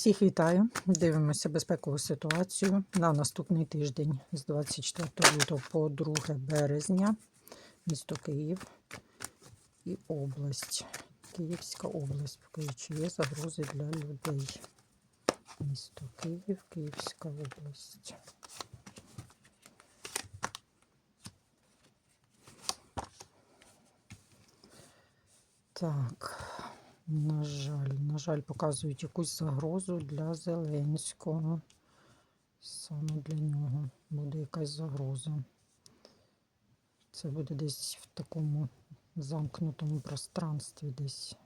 Всіх вітаю. Дивимося безпекову ситуацію на наступний тиждень з 24 лютого по 2 березня. Місто Київ і область. Київська область. Чи є загрози для людей. Місто Київ, Київська область. Так. На жаль, на жаль, показують якусь загрозу для Зеленського. Саме для нього буде якась загроза. Це буде десь в такому замкнутому пространстві десь.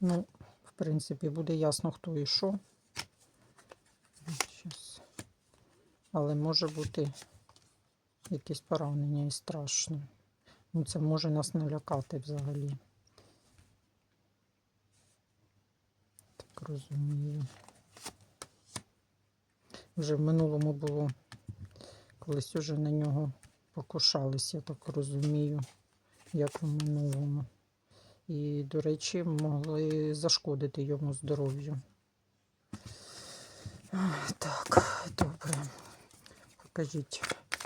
Ну, в принципі, буде ясно, хто і що. Але може бути якесь поранення і страшно. Ну, це може нас налякати взагалі. Так розумію. Вже в минулому було, колись уже на нього покушались, я так розумію, як в минулому. І, до речі, могли зашкодити йому здоров'ю. Так, добре. Покажіть.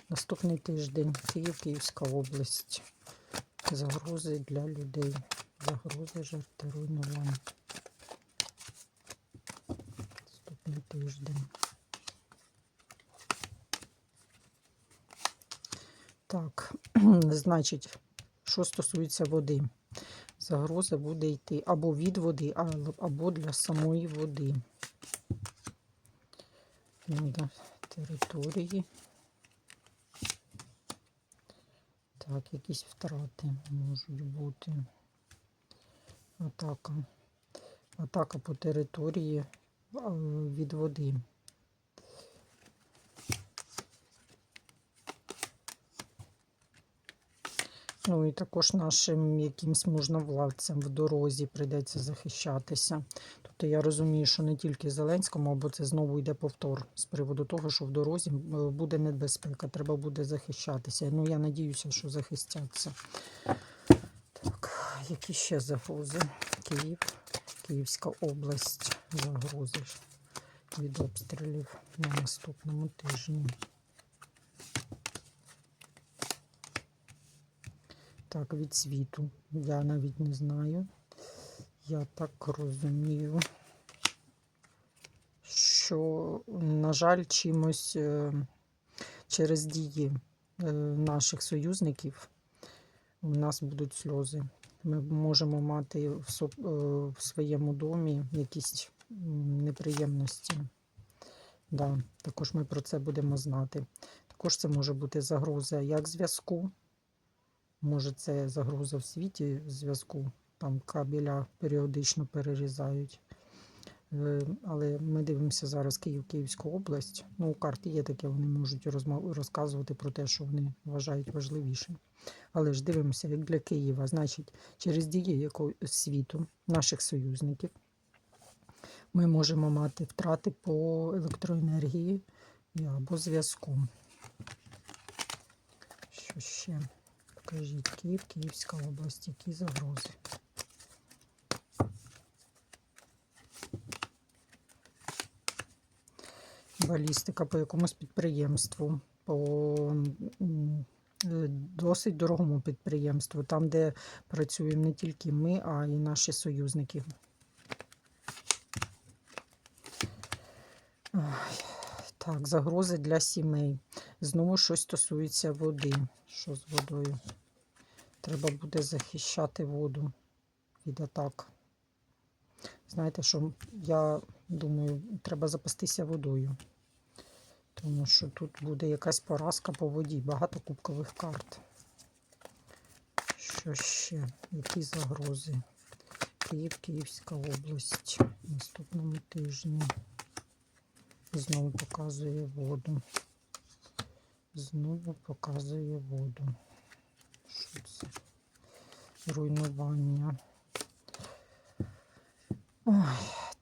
Наступний тиждень Київ, Київська область. Загрози для людей. Загрози жертви руйнувань. Наступний тиждень. Так, значить, що стосується води. Загроза буде йти або від води, або для самої води. Території. Так, якісь втрати можуть бути. Атака. Атака по території від води. Ну і також нашим якимсь можновладцям в дорозі прийдеться захищатися. Тобто я розумію, що не тільки Зеленському, або це знову йде повтор з приводу того, що в дорозі е, буде небезпека, треба буде захищатися. Ну, я надіюся, що захистяться. Так, які ще загрози? Київ, Київська область, загрози від обстрілів на наступному тижні. Так, від світу. Я навіть не знаю. Я так розумію, що, на жаль, чимось е, через дії е, наших союзників у нас будуть сльози. Ми можемо мати в, е, своєму домі якісь неприємності. Да, також ми про це будемо знати. Також це може бути загроза як зв'язку. Може, це загроза в світі зв'язку, там кабеля періодично перерізають. Е, Але ми дивимося зараз Київ, Київську область. Ну, у карті є таке, вони можуть розказувати про те, що вони вважають важливішим. Але ж дивимося, як для Києва, значить, через дії якого світу, наших союзників, ми можемо мати втрати по електроенергії або зв'язку. Що ще? Покажіть Київ, Київська область, які загрози. Балістика по якомусь підприємству, по е, досить дорогому підприємству, там, де працюємо не тільки ми, а й наші союзники. Так, загрози для сімей. Знову щось стосується води. Що з водою? Треба буде захищати воду від атак. Знаєте, що я думаю, треба запастися водою. Тому що тут буде якась поразка по воді, багато кубкових карт. Що ще? Які загрози? Київ, Київська область. Наступному тижні. Знову показує воду. Знову показує воду. Що це? Руйнування. Ой,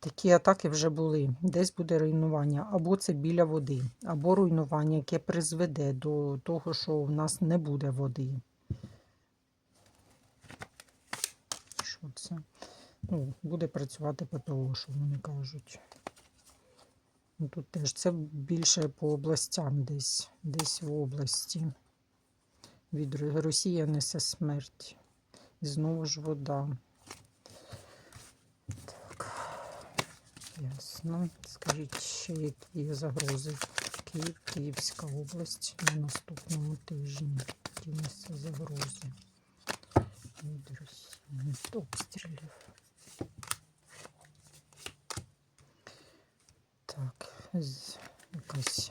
Такі атаки вже були. Десь буде руйнування, або це біля води, або руйнування, яке призведе до того, що в нас не буде води. Що це? Ну, буде працювати ППО, що вони кажуть. Ну, Тут теж це більше по областям десь, десь в області. Від Росія несе смерть. І знову ж вода. Так. Ясно. Скажіть, ще які є загрози? Київ, Київська область на наступному тижні. Які місця загрози від Росії, обстрілів. Так, з- якась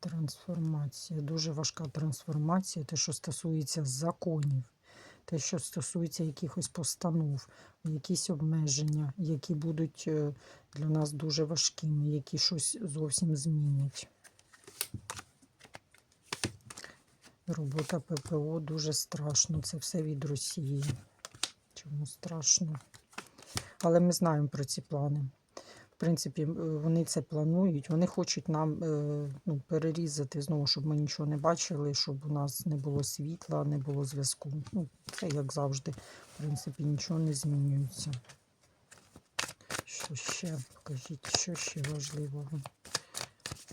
трансформація. Дуже важка трансформація, те, що стосується законів, те, що стосується якихось постанов, якісь обмеження, які будуть е, для нас дуже важкими, які щось зовсім змінять. Робота ППО дуже страшно. Це все від Росії. Чому страшно? Але ми знаємо про ці плани. Принципі, е, вони це планують. Вони хочуть нам е, ну, перерізати знову, щоб ми нічого не бачили, щоб у нас не було світла, не було зв'язку. Ну, це як завжди. В принципі, нічого не змінюється. Що ще? Покажіть, що ще важливого?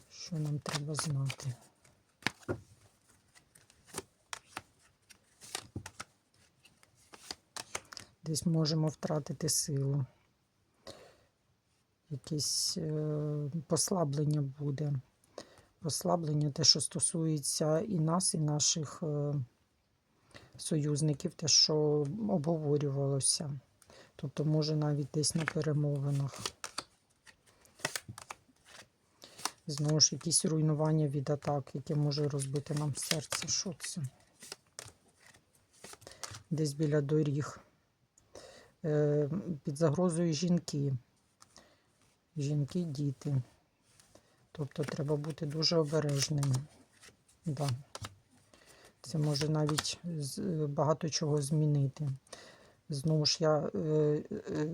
Що нам треба знати? Десь можемо втратити силу. Якесь е, послаблення буде. Послаблення, те, що стосується і нас, і наших е, союзників, те, що обговорювалося. Тобто, може, навіть десь на перемовинах. Знову ж якісь руйнування від атак, яке може розбити нам серце. Що це? Десь біля доріг. Е, Під загрозою жінки. Жінки, діти. Тобто треба бути дуже обережним. Да. Це може навіть е, багато чого змінити. Знову ж я е, е,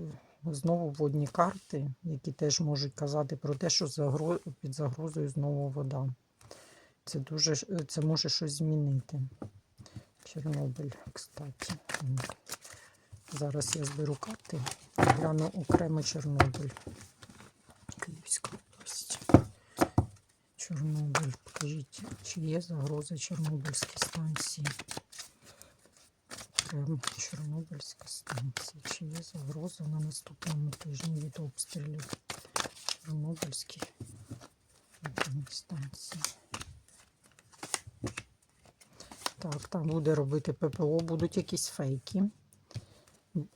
знову водні карти, які теж можуть казати про те, що під загрозою знову вода. Це дуже це може щось змінити. Чорнобиль, кстати. Зараз я зберу карти гляну окремо Чорнобиль. Київська область. Чорнобиль. Покажіть, чи є загроза Чорнобильській станції. Окремо Чорнобильська станція. Чи є загроза на наступному тижні від обстрілів Чорнобильській станції? Так, там буде робити ППО, будуть якісь фейки.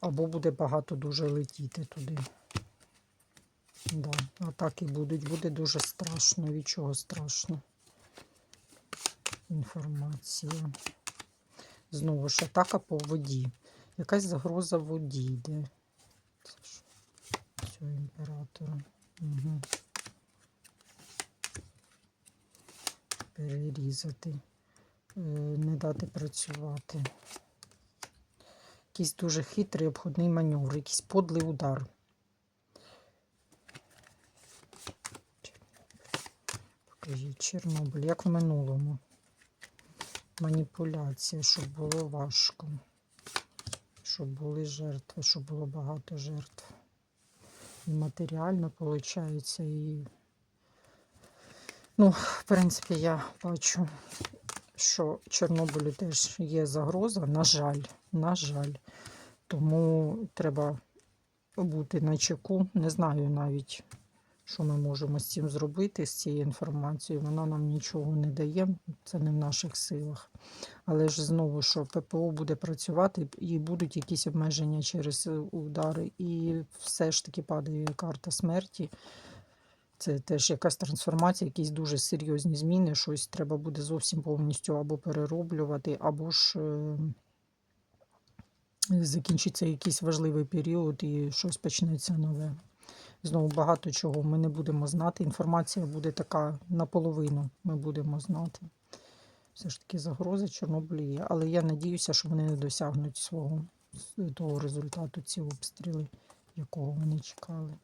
Або буде багато дуже летіти туди. Да, атаки будуть. Буде дуже страшно. Від чого страшно? Інформація. Знову ж атака по воді. Якась загроза воді йде. Це ж цього імператора. Угу. Перерізати. Е, Не дати працювати. Якийсь дуже хитрий обходний маневр, якийсь подлий удар. Покажіть Чорнобиль, як в минулому. Маніпуляція, щоб було важко. Щоб були жертви, щоб було багато жертв. І матеріально виходить, і. Ну, в принципі, я бачу, що Чорнобилю теж є загроза, на жаль, на жаль. Тому треба бути на чеку. Не знаю навіть, що ми можемо з цим зробити, з цією інформацією. Вона нам нічого не дає, це не в наших силах. Але ж знову, що ППО буде працювати і будуть якісь обмеження через е, удари, і все ж таки падає карта смерті. Це теж якась трансформація, якісь дуже серйозні зміни. Щось треба буде зовсім повністю або перероблювати, або ж е, закінчиться якийсь важливий період і щось почнеться нове. Знову багато чого ми не будемо знати. Інформація буде така наполовину. Ми будемо знати. Все ж таки загрози Чорнобилю є. Але я надіюся, що вони не досягнуть свого того результату, ці обстріли, якого вони чекали.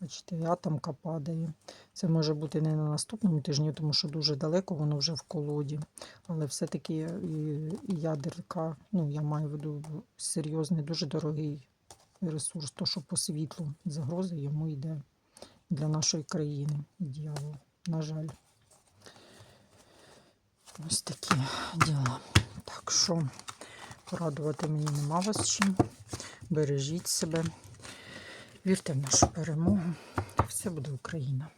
Бачите, атомка падає. Це може бути не на наступному тижні, тому що дуже далеко воно вже в колоді. Але все-таки і ядерка, ну я маю в виду серйозний, дуже дорогий ресурс, то що по світлу загрози йому йде для нашої країни. Дьявол, на жаль. Ось такі діла. Так що порадувати мені нема вас чим. Бережіть себе. Вірте в нашу перемогу. Все буде Україна.